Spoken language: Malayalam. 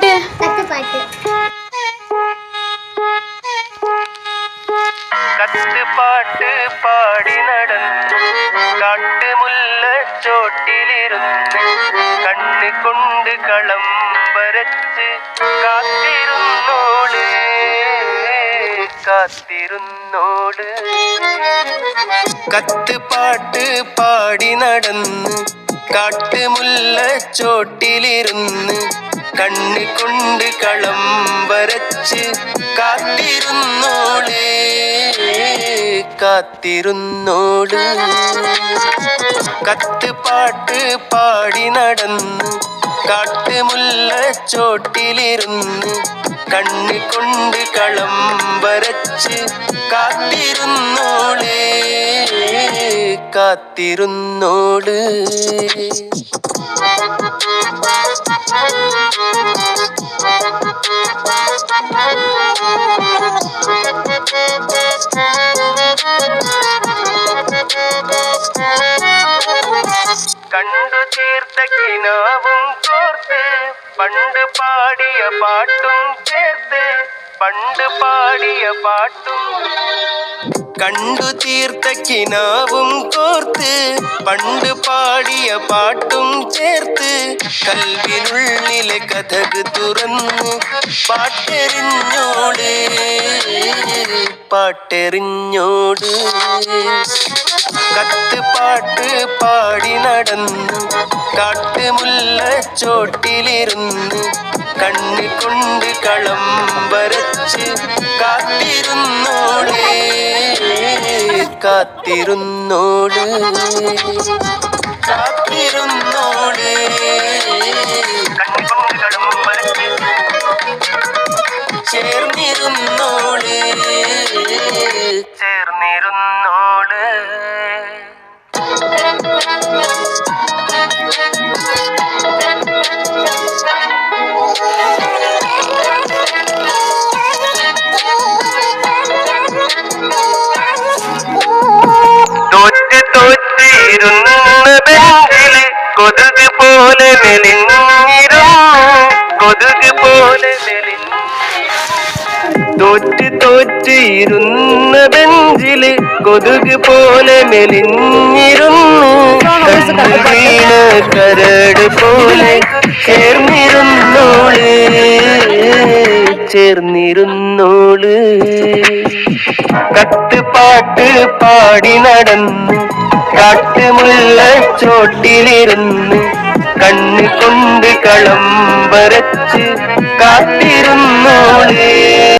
പാട്ട്? കത്ത് പാട്ട് പാടി നടന്നു. കാട്ടുമുല്ല ചോട്ടിലിരുന്ന് കണ്ണ് കൊണ്ട് കളം വരച്ച് കാത്തിരുന്നോട് കാത്തിരുന്നോട് കത്തുപാട്ട് പാടി നടന്ന്. കാട്ടുമുല്ല ചോട്ടിലിരുന്ന് കണ്ണ് കൊണ്ട് കളം വരച്ച് കാത്തിരുന്നോളേ കാത്തിരുന്നോട് കത്തുപാട്ട് പാടി നടന്ന് കാട്ടുമുല്ല ചോട്ടിലിരുന്ന് കണ്ണി കൊണ്ട് കളം വരച്ച് കാത്തിരുന്നോളേ കാത്തിരുന്നോട്. കണ്ടു തീർത്ത കിനാവും കോർത്ത് പണ്ട് പാടിയ പാട്ടും ചേർത്ത് പണ്ട് പാടിയ പാട്ടും കണ്ടു തീർത്ത കിനാവും കോർത്ത് പണ്ട് പാടിയ പാട്ടും ചേർത്ത് കൽവിനുള്ളിലെ കഥക് തുറന്ന് പാട്ടെറിഞ്ഞോട് പാട്ടെറിഞ്ഞോട് കത്ത് പാട്ട് പാടി നടന്നു കാട്ടുമുല്ല ചോട്ടിലിരുന്ന് കണ്ണ് കൊണ്ട് കളം വരച്ച് കാത്തിരുന്നോളേ കാത്തിരുന്നോട്. കൊണ്ട് ചേർന്നിരുന്നോൾ ചേർന്നിരുന്നോൾ പോലെ കൊതുക് പോലെ തോറ്റു തോറ്റ് തോറ്റിരുന്ന ബെഞ്ചിൽ കൊതുക് പോലെ മെലിഞ്ഞിരുന്നു. വീണ കരട് പോലെ ചേർന്നിരുന്നോൾ ചേർന്നിരുന്നോൾ. കത്ത് പാട്ട് പാടി നടന്നു കാട്ടുമുള്ള ചോട്ടിലിരുന്ന്. കണ്ണുകൊണ്ട് കളം വരച്ച് കാത്തിരുന്നോളേ.